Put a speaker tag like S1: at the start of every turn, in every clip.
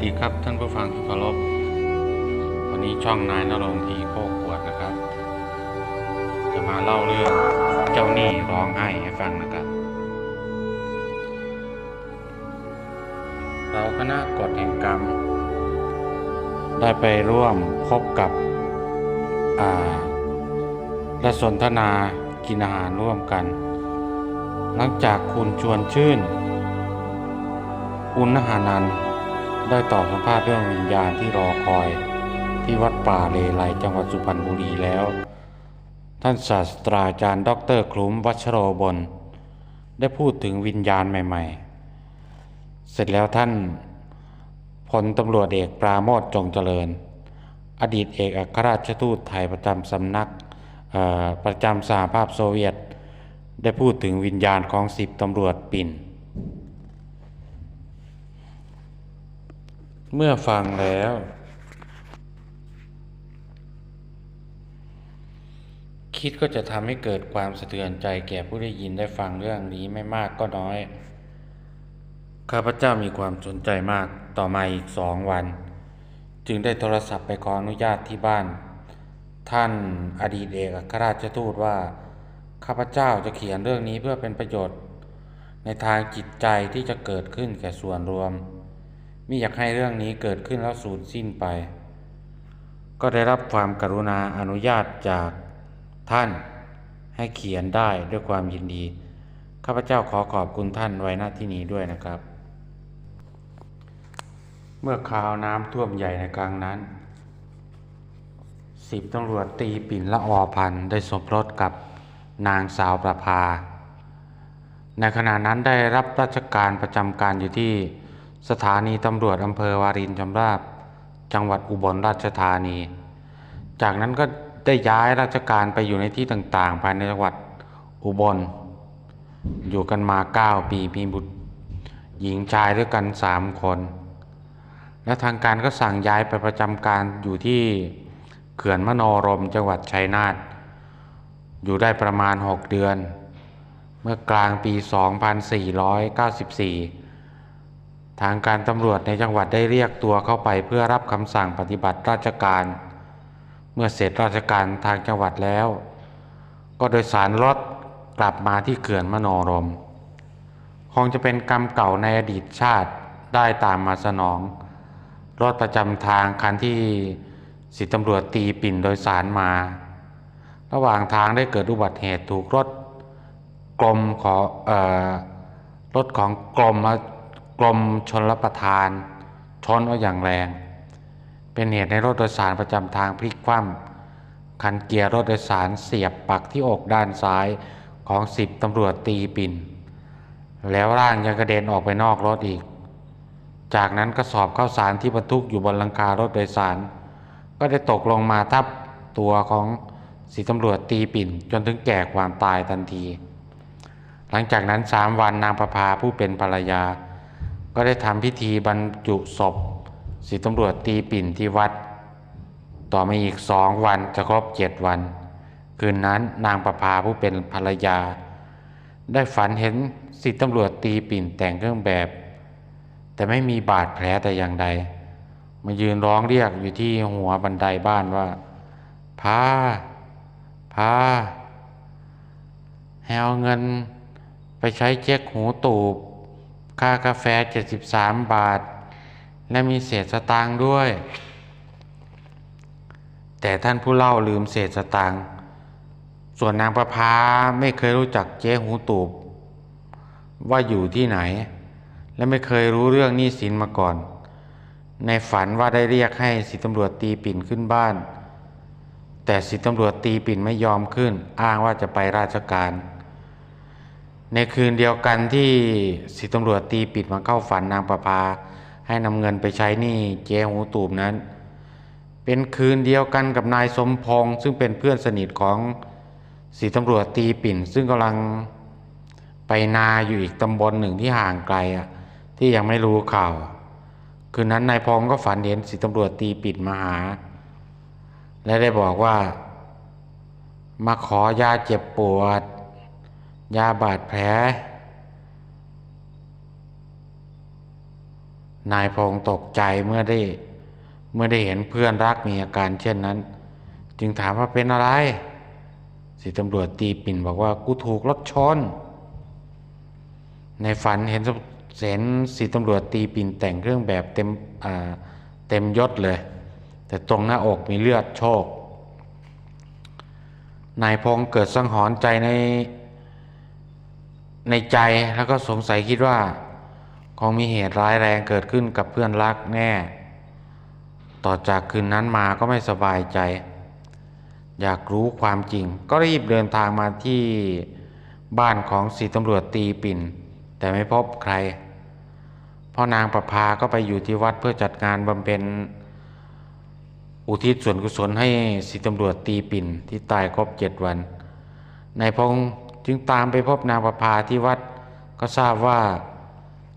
S1: วัสดีครับท่านผู้ฟังที่เคารพ วันนี้ช่องนายนรงทีโคกวดนะครับ จะมาเล่าเรื่องเจ้าหนี้ร้องไห้ให้ฟังนะครับ เราคณะกฎแห่งกรรม ได้ไปร่วมพบกับอ่าและสนทนากินอาหารร่วมกัน หลังจากคุณชวนชื่น อุณหานันท์ ได้ตอบสัมภาษณ์เรื่องวิญญาณที่รอคอย ที่วัดป่าเลไลจังหวัดสุพรรณบุรีแล้ว ท่านศาสตราจารย์ดอกเตอรคลุ้มวัชโรบลได้พูดถึงวิญญาณใหม่ ๆ เสร็จแล้วท่านพลตำรวจเอกปราโมทจงเจริญ อดีตเอกอัครราชทูตไทยประจำสำนักประจำสหภาพโซเวียต ได้พูดถึงวิญญาณของสิบตำรวจปิ่น เมื่อฟังแล้ว คิดก็จะทำให้เกิดความสะเทือนใจแก่ผู้ได้ยินได้ฟังเรื่องนี้ไม่มากก็น้อย ข้าพเจ้ามีความสนใจมากต่อมาอีกสองวัน จึงได้โทรศัพท์ไปขออนุญาตที่บ้าน ท่านอดีตเอกอัครราชทูตว่า ข้าพเจ้าจะเขียนเรื่องนี้เพื่อเป็นประโยชน์ ในทางจิตใจที่จะเกิดขึ้นแก่ส่วนรวม ไมิอยากให้เรื่องนี้เกิดขึ้นแล้วสูญสิ้นไป ก็ได้รับความกรุณาอนุญาตจากท่านให้เขียนได้ด้วยความยินดี ข้าพเจ้าขอขอบคุณท่านไว้หน้าที่นี้ด้วยนะครับ เมื่อข่าวน้ำท่วมใหญ่ในครั้งนั้นสิบตำรวจตีปิ่นละออพันได้สมรสกับนางสาวประภา ในขณะนั้นได้รับราชการประจำการอยู่ที่ สถานีตำรวจอำเภอวารินชำราบ จังหวัดอุบลราชธานี จากนั้นก็ได้ย้ายราชการไปอยู่ในที่ต่างๆ ภายในจังหวัดอุบล อยู่กันมา 9 ปีมีบุตร หญิงชายด้วยกัน 3 คน และทางการก็สั่งย้ายไปประจำการอยู่ที่เขื่อนมโนรมจังหวัดชัยนาทอยู่ได้ประมาณ 6 เดือน เมื่อกลางปี 2494 ทางการตำรวจในจังหวัดได้เรียกตัวเข้าไปเพื่อรับคำสั่งปฏิบัติราชการ เมื่อเสร็จราชการทางจังหวัดแล้ว ก็โดยสารรถกลับมาที่เขื่อนมโนรม คงจะเป็นกรรมเก่าในอดีตชาติได้ตามมาสนอง รถประจำทางคันที่สิตำรวจตีปิ่นโดยสารมา ระหว่างทางได้เกิดอุบัติเหตุถูกรถกรมขอออรถของกรม กรมชนรับประทาน ชนเอาอย่างแรง เป็นเหตุในรถโดยสารประจำทางพลิกคว่ำคันเกียร์รถโดยสารเสียบปักที่อกด้านซ้ายของสิบตำรวจตีปิ่น แล้วร่างยังกระเด็นออกไปนอกรถอีก จากนั้นกระสอบข้าวสารที่บรรทุกอยู่บนหลังคารถโดยสาร ก็ได้ตกลงมาทับตัวของสีตำรวจตีปิ่น จนถึงแก่ความตายทันที หลังจากนั้นสามวันนางประภาผู้เป็นภรรยา ก็ได้ทำพิธีบรรจุศพสีตำรวจตีปิ่นที่วัด ต่อมาอีกสองวันจะครบเจ็ดวัน คืนนั้นนางประภาผู้เป็นภรรยา ได้ฝันเห็นสิตำรวจตีปิ่นแต่งเครื่องแบบ แต่ไม่มีบาดแผลแต่อย่างใด มายืนร้องเรียกอยู่ที่หัวบันไดบ้านว่าพาพาให้เอาเงินไปใช้เช็คหูตูบ ค่ากาแฟ 73 บาท และมีเศษสตางค์ด้วย แต่ท่านผู้เล่าลืมเศษสตางค์ส่วนนางประพาไม่เคยรู้จักเจ๊หูตูบว่าอยู่ที่ไหน และไม่เคยรู้เรื่องหนี้สินมาก่อน ในฝันว่าได้เรียกให้สิตำรวจตีปิ่นขึ้นบ้าน แต่สิตำรวจตีปิ่นไม่ยอมขึ้น อ้างว่าจะไปราชการ ในคืนเดียวกันที่สิตำรวจตีปิ่นมาเข้าฝันนางประภา ให้นำเงินไปใช้หนี้เจ๊หูตูบนั้น เป็นคืนเดียวกันกับนายสมพงษ์ซึ่งเป็นเพื่อนสนิทของสีตำรวจตีปิ่น ซึ่งกำลังไปนาอยู่อีกตำบลหนึ่งที่ห่างไกลอะที่ยังไม่รู้ข่าว คืนนั้นนายพงษ์ก็ฝันเห็นสีตำรวจตีปิ่นมาหา และได้บอกว่า มาขอยาเจ็บปวด ยาบาดแผล นายพงศ์ตกใจเมื่อได้ เมื่อได้เห็นเพื่อนรักมีอาการเช่นนั้น จึงถามว่าเป็นอะไร สิตำรวจตีปิ่นบอกว่ากูถูกรถชน ในฝันเห็นเห็นสีตำรวจตีปิ่นแต่งเครื่องแบบเต็มอ่าเต็มยศเลย แต่ตรงหน้าอกมีเลือดโชกนายพงศ์เกิดสังหรณ์ใจใน ในใจแล้วก็สงสัยคิดว่า คงมีเหตุร้ายแรงเกิดขึ้นกับเพื่อนรักแน่ ต่อจากคืนนั้นมาก็ไม่สบายใจ อยากรู้ความจริง ก็รีบเดินทางมาที่บ้านของสีตำรวจตีปิ่น แต่ไม่พบใครพราะนางประภาก็ไปอยู่ที่วัดเพื่อจัดงานบำเพ็ญอุทิศส่วนกุศลให้สีตำรวจตีปิ่นที่ตายครบเจ็ดวันนายพง จึงตามไปพบนางประภาที่วัดก็ทราบว่า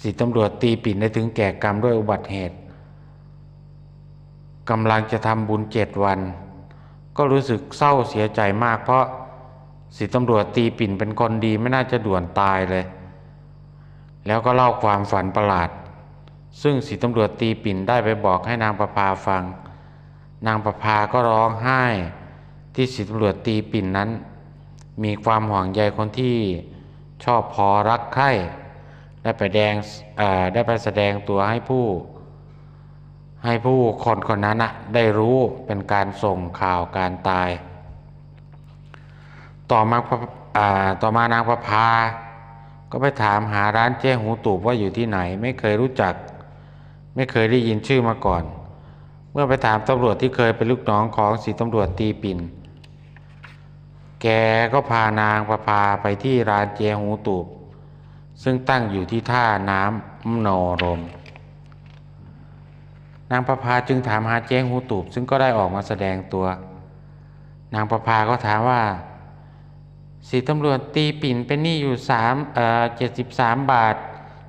S1: สีตำรวจตีปิ่นได้ถึงแก่กรรมด้วยอุบัติเหตุกำลังจะทำบุญเจ็ดวัน ก็รู้สึกเศร้าเสียใจมาก เพราะสีตำรวจตีปิ่นเป็นคนดีไม่น่าจะด่วนตายเลย แล้วก็เล่าความฝันประหลาด ซึ่งสีตำรวจตีปิ่นได้ไปบอกให้นางประภาฟัง นางประภาก็ร้องไห้ที่สีตำรวจตีปิ่นนั้น มีความห่วงใยคนที่ชอบพอรักใคร่ได้ไปแดงได้ไปแสดงตัวให้ผู้ ให้ผู้คนคนนั้นนะได้รู้เป็นการส่งข่าวการตาย ต่อมาพระอ่าต่อมานางประภา ก็ไปถามหาร้านเจ๊หูตูบว่าอยู่ที่ไหน ไม่เคยรู้จัก ไม่เคยได้ยินชื่อมาก่อน เมื่อไปถามตำรวจที่เคยเป็นลูกน้องของสีตำรวจตีปิ่น แกก็พานางประพาไปที่ร้านเจหูตูบ ซึ่งตั้งอยู่ที่ท่าน้ำโนรม นางประพาจึงถามหาเจหูตูบ ซึ่งก็ได้ออกมาแสดงตัว นางประพาก็ถามว่าสีตำรวจตีปิ่นเป็นหนี้อยู่สามเอ่อเจ็ดสิบสามบาท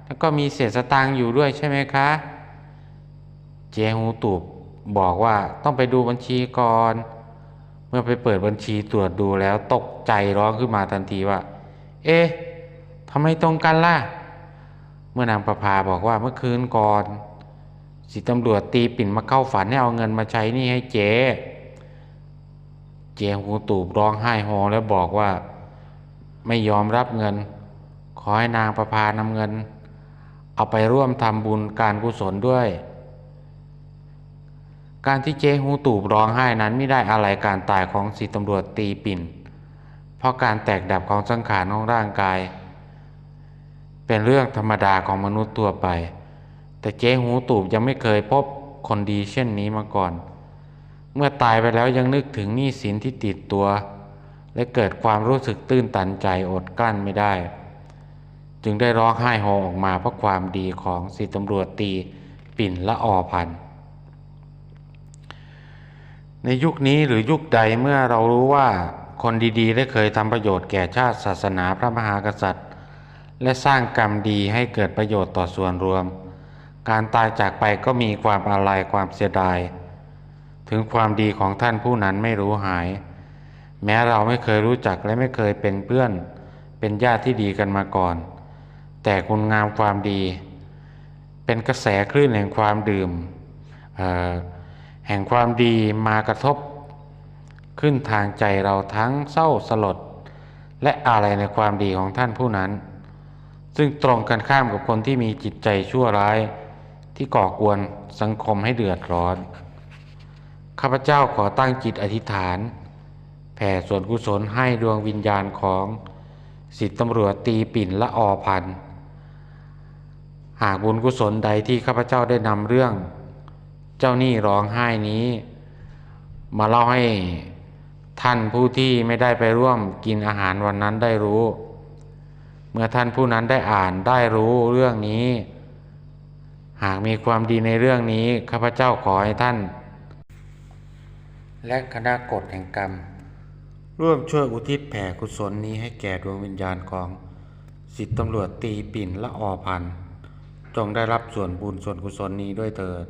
S1: แล้วก็มีเศษสตางค์อยู่ด้วยใช่ไหมคะ เจหูตูบบอกว่าต้องไปดูบัญชีก่อน มื่อไปเปิดบัญชีตรวจดูแล้วตกใจร้องขึ้นมาทันทีว่า เอ๊ะทำไมตรงกันล่ะ เมื่อนางประภาบอกว่าเมื่อคืนก่อนสิตำรวจตีปิ่นมาเข้าฝันให้เอาเงินมาใช้นี่ให้เจ๊ เจ๊หูตูบร้องไห้โฮแล้วบอกว่า ไม่ยอมรับเงิน ขอให้นางประพานำเงิน เอาไปร่วมทำบุญการกุศลด้วย การที่เจ๊หูตูบร้องไห้นั้นไม่ได้อะไรการตายของสีตำรวจตีปิ่น เพราะการแตกดับของสังขารของร่างกาย เป็นเรื่องธรรมดาของมนุษย์ทั่วไป แต่เจ๊หูตูบยังไม่เคยพบคนดีเช่นนี้มาก่อน เมื่อตายไปแล้วยังนึกถึงหนี้สินที่ติดตัว และเกิดความรู้สึกตื้นตันใจอดกลั้นไม่ได้ จึงได้ร้องไห้โฮออกมาเพราะความดีของสีตำรวจตีปิ่นละออพันธ์ ในยุคนี้หรือยุคใดเมื่อเรารู้ว่าคนดีๆ ได้เคยทำประโยชน์แก่ชาติศาสนาพระมหากษัตริย์ และสร้างกรรมดีให้เกิดประโยชน์ต่อส่วนรวม การตายจากไปก็มีความอาลัยความเสียดาย ถึงความดีของท่านผู้นั้นไม่รู้หาย แม้เราไม่เคยรู้จักและไม่เคยเป็นเพื่อน เป็นญาติที่ดีกันมาก่อน แต่คุณงามความดี เป็นกระแสคลื่นแห่งความดื่มเอ่อ แห่งความดีมากระทบ ขึ้นทางใจเราทั้งเศร้าสลด และอะไรในความดีของท่านผู้นั้น ซึ่งตรงกันข้ามกับคนที่มีจิตใจชั่วร้าย ที่ก่อกวนสังคมให้เดือดร้อน ข้าพเจ้าขอตั้งจิตอธิษฐาน แผ่ส่วนกุศลให้ดวงวิญญาณของสิทธิตำรวจตีปิ่นละออพันธ์หากบุญกุศลใดที่ข้าพเจ้าได้นำเรื่อง เจ้าหนี้ร้องไห้นี้ มาเล่าให้ท่านผู้ที่ไม่ได้ไปร่วมกินอาหารวันนั้นได้รู้ เมื่อท่านผู้นั้นได้อ่านได้รู้เรื่องนี้ หากมีความดีในเรื่องนี้ข้าพเจ้าขอให้ท่าน และคณะกฎแห่งกรรม ร่วมช่วยอุทิศแผ่กุศลนี้ให้แก่ดวงวิญญาณของสิทธิตำรวจตีปิ่นละออพัน จงได้รับส่วนบุญส่วนกุศลนี้ด้วยเถิด